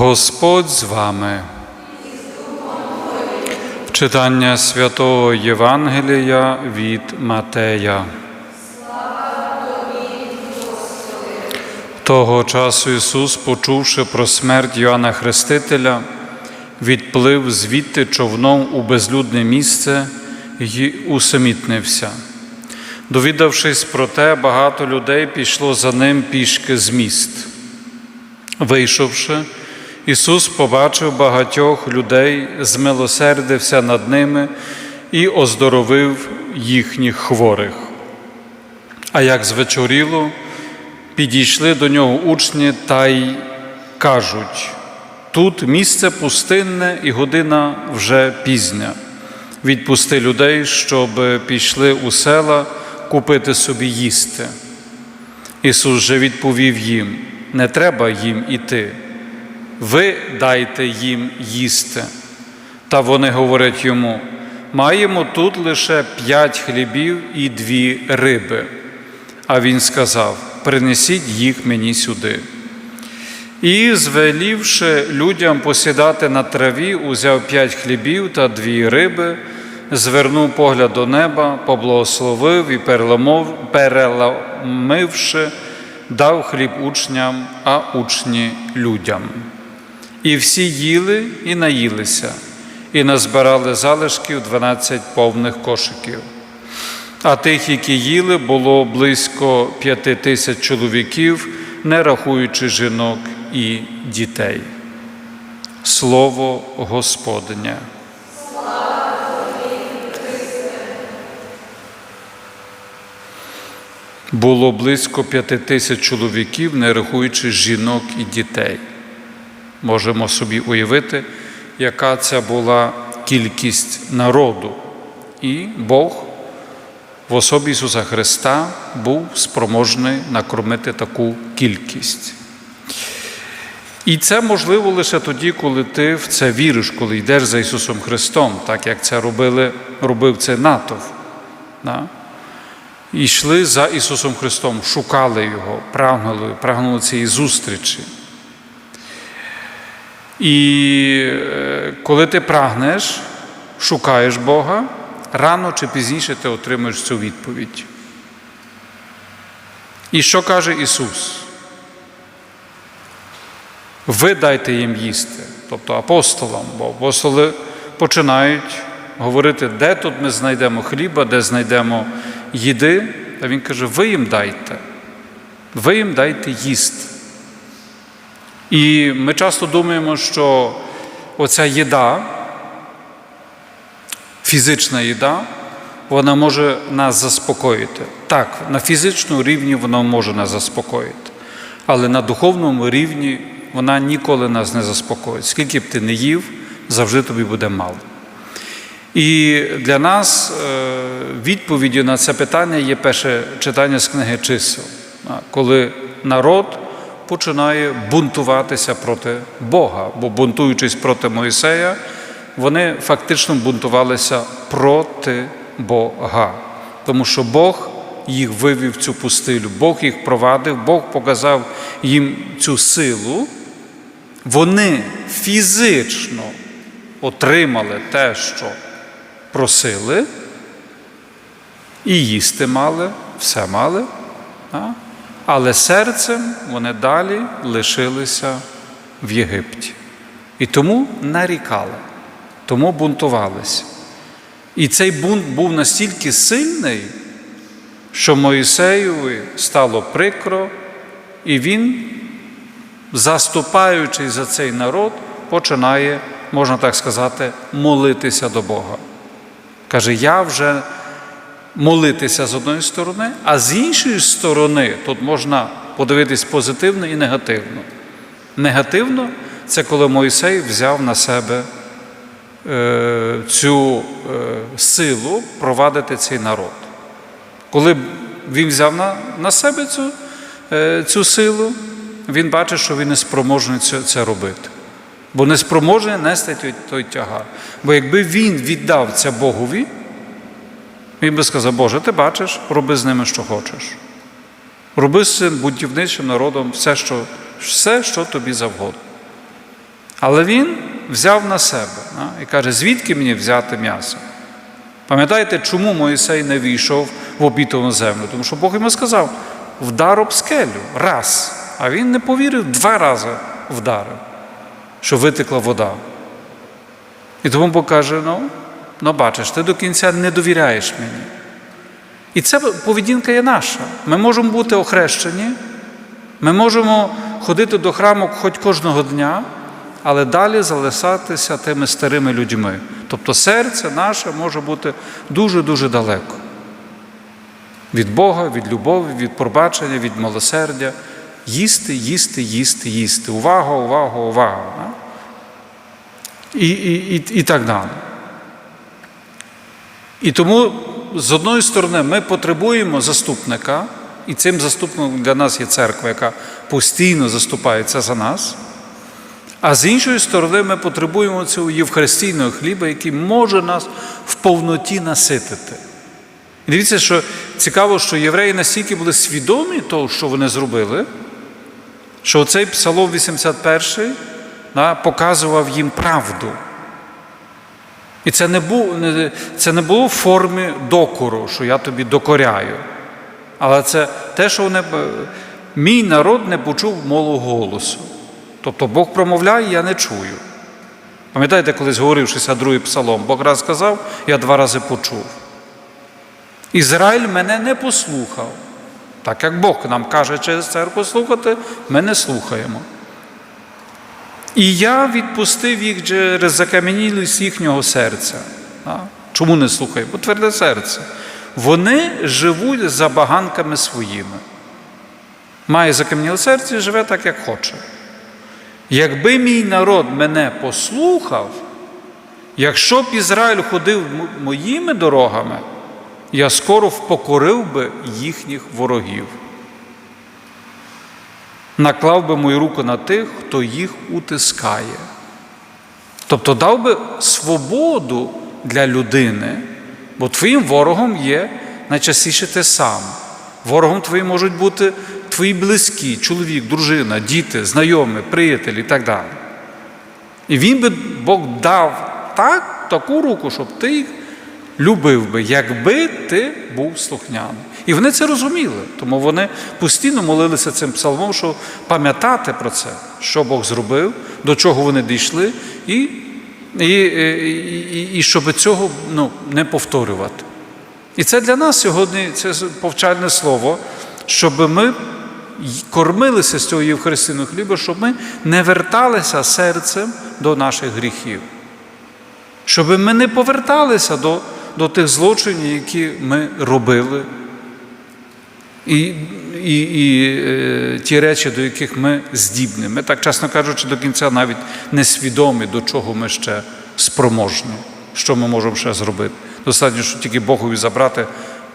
Господь з вами. Читання святого Євангелія від Матея. Того часу Ісус, почувши про смерть Йоанна Хрестителя, відплив звідти човном у безлюдне місце й усамітнився. Довідавшись про те, багато людей пішло за ним пішки з міст. Вийшовши, Ісус побачив багатьох людей, змилосердився над ними і оздоровив їхніх хворих. А як звечоріло, підійшли до нього учні та й кажуть: тут місце пустинне і година вже пізня. Відпусти людей, щоб пішли у села купити собі їсти. Ісус же відповів їм: не треба їм іти, ви дайте їм їсти. Та вони говорять йому: маємо тут лише п'ять хлібів і дві риби. А він сказав: принесіть їх мені сюди. І, звелівши людям посідати на траві, узяв п'ять хлібів та дві риби, звернув погляд до неба, поблагословив і переламов, переламивши, дав хліб учням, а учні людям. І всі їли і наїлися, і назбирали залишків 12 повних кошиків. А тих, які їли, було близько п'яти тисяч чоловіків, не рахуючи жінок і дітей. Слово Господнє. Було близько п'яти тисяч чоловіків, не рахуючи жінок і дітей. Можемо собі уявити, яка це була кількість народу. І Бог в особі Ісуса Христа був спроможний накормити таку кількість. І це можливо лише тоді, коли ти в це віриш, коли йдеш за Ісусом Христом, так як це робили, робив це натовп. Да? І йшли за Ісусом Христом, шукали Його, прагнули, прагнули цієї зустрічі. І е, коли ти прагнеш, шукаєш Бога, рано чи пізніше ти отримаєш цю відповідь. І що каже Ісус? Ви дайте їм їсти, тобто апостолам, бо апостоли починають говорити, де тут ми знайдемо хліба, де знайдемо їди. А Він каже, ви їм дайте, ви їм дайте їсти. І ми часто думаємо, що оця їда, фізична їда, вона може нас заспокоїти. Так, на фізичному рівні вона може нас заспокоїти, але на духовному рівні вона ніколи нас не заспокоїть. Скільки б ти не їв, завжди тобі буде мало. І для нас відповіддю на це питання є перше читання з книги чисел, коли народ починає бунтуватися проти Бога, бо бунтуючись проти Мойсея, вони фактично бунтувалися проти Бога, тому що Бог їх вивів цю пустилю, Бог їх провадив, Бог показав їм цю силу. Вони фізично отримали те, що просили, і їсти мали, все мали, але серцем вони далі лишилися в Єгипті. І тому нарікали, тому бунтувалися. І цей бунт був настільки сильний, що Моїсеєві стало прикро, і він, заступаючись за цей народ, починає, можна так сказати, молитися до Бога. Каже, я вже молитися з одної сторони, а з іншої сторони тут можна подивитись позитивно і негативно. Негативно це коли Мойсей взяв на себе е, цю е, силу провадити цей народ. Коли він взяв на, на себе цю, е, цю силу, він бачить, що він не спроможний це, це робити. Бо не спроможний нести той, той тягар. Бо якби він віддав це Богові, він би сказав, Боже, ти бачиш, роби з ними, що хочеш. Роби з цим будівничим народом все, що, все, що тобі завгодно. Але він взяв на себе а, і каже, звідки мені взяти м'ясо? Пам'ятаєте, чому Моїсей не війшов в обітовану землю? Тому що Бог йому сказав, вдар об скелю раз. А він не повірив, два рази вдарив, що витекла вода. І тому Бог каже: ну, ну бачиш, ти до кінця не довіряєш мені. І ця поведінка є наша. Ми можемо бути охрещені, ми можемо ходити до храму хоч кожного дня, але далі залишатися тими старими людьми. Тобто серце наше може бути дуже-дуже далеко. Від Бога, від любові, від пробачення, від милосердя. Їсти, їсти, їсти, їсти. Увага, увага, увага. І, і, і, і так далі. І тому, з одної сторони, ми потребуємо заступника, і цим заступником для нас є церква, яка постійно заступається за нас. А з іншої сторони, ми потребуємо цього євхаристійного хліба, який може нас в повноті наситити. І дивіться, що цікаво, що євреї настільки були свідомі того, що вони зробили, що цей Псалом 81 да, показував їм правду. І це не, був, це не було в формі докору, що я тобі докоряю. Але це те, що вони, мій народ не почув молу голосу. Тобто Бог промовляє, я не чую. Пам'ятаєте, колись говорив 62-й псалом, Бог раз сказав, я два рази почув. Ізраїль мене не послухав. Так як Бог нам каже через церкву слухати, ми не слухаємо. І я відпустив їх через закам'янілість їхнього серця. Чому не слухаю? Бо тверде серце. Вони живуть за баганками своїми. Має закам'яніле серце і живе так, як хоче. Якби мій народ мене послухав, якщо б Ізраїль ходив моїми дорогами, я скоро впокорив би їхніх ворогів. Наклав би мою руку на тих, хто їх утискає. Тобто дав би свободу для людини, бо твоїм ворогом є найчастіше ти сам. Ворогом твоїм можуть бути твої близькі, чоловік, дружина, діти, знайомі, приятелі і так далі. І він би Бог дав так, таку руку, щоб ти їх любив би, якби ти був слухняний. І вони це розуміли, тому вони постійно молилися цим псалмом, що пам'ятати про це, що Бог зробив, до чого вони дійшли, і і, і, і щоб цього ну, не повторювати. І це для нас сьогодні це повчальне слово, щоб ми кормилися з цього Євхаристійного хліба, щоб ми не верталися серцем до наших гріхів, щоб ми не поверталися до, до тих злочинів, які ми робили. І і, і е, ті речі, до яких ми здібні. Ми, так чесно кажучи, до кінця навіть не свідомі, до чого ми ще спроможні, що ми можемо ще зробити. Достатньо, що тільки Богові забрати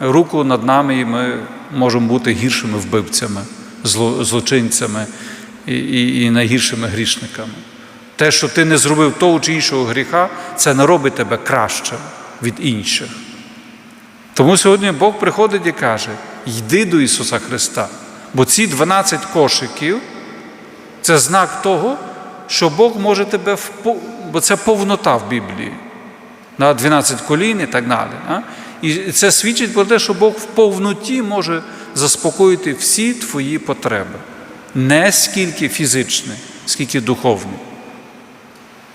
руку над нами, і ми можемо бути гіршими вбивцями, зло, злочинцями і, і, і найгіршими грішниками. Те, що ти не зробив того чи іншого гріха, це не робить тебе кращим від інших. Тому сьогодні Бог приходить і каже: йди до Ісуса Христа. Бо ці 12 кошиків це знак того, що Бог може тебе бо це повнота в Біблії. На 12 колін і так далі. І це свідчить про те, що Бог в повноті може заспокоїти всі твої потреби. Не скільки фізичні, скільки духовні.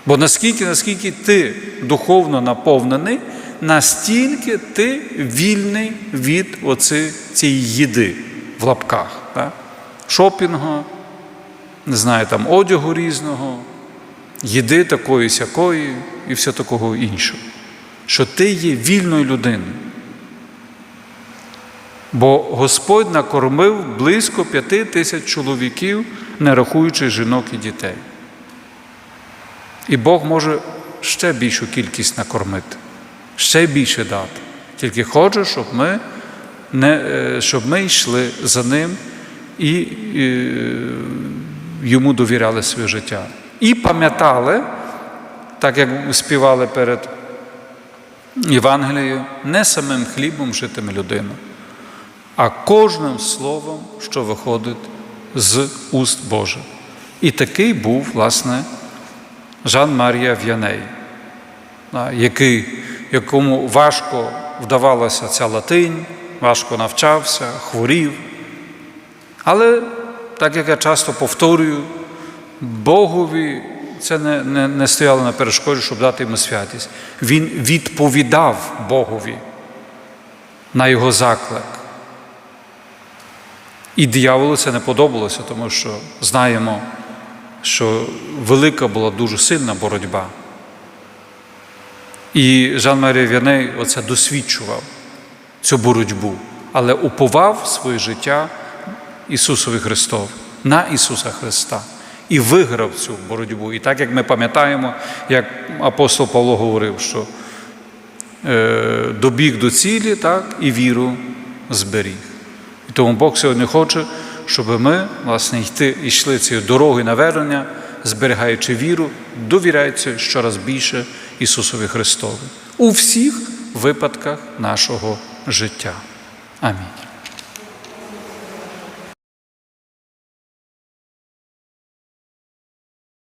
Бо наскільки, наскільки ти духовно наповнений, настільки ти вільний від оці, цієї їди в лапках, так? шопінгу, не знаю, там одягу різного, їди такої сякої і все такого іншого. Що ти є вільною людиною. Бо Господь накормив близько п'яти тисяч чоловіків, не рахуючи жінок і дітей. І Бог може ще більшу кількість накормити ще більше дати. Тільки хочу, щоб ми не, щоб ми йшли за ним і, і йому довіряли своє життя. І пам'ятали, так як співали перед Євангелією, не самим хлібом житиме людина, а кожним словом, що виходить з уст Божих. І такий був, власне, Жан Марія В'яней, який, якому важко вдавалася ця латинь, важко навчався, хворів. Але, так як я часто повторюю, Богові це не, не, не стояло на перешкоді, щоб дати йому святість. Він відповідав Богові на його заклик. І дияволу це не подобалося, тому що знаємо, що велика була дуже сильна боротьба. І Жан Марія В'яней оце досвідчував цю боротьбу, але уповав своє життя Ісусові Христові, на Ісуса Христа і виграв цю боротьбу. І так як ми пам'ятаємо, як апостол Павло говорив, що е, добіг до цілі, так, і віру зберіг. І тому Бог сьогодні хоче, щоб ми власне йти, йшли цією дорогою навернення, зберігаючи віру, довіряючи щораз більше Ісусові Христові у всіх випадках нашого життя. Амінь.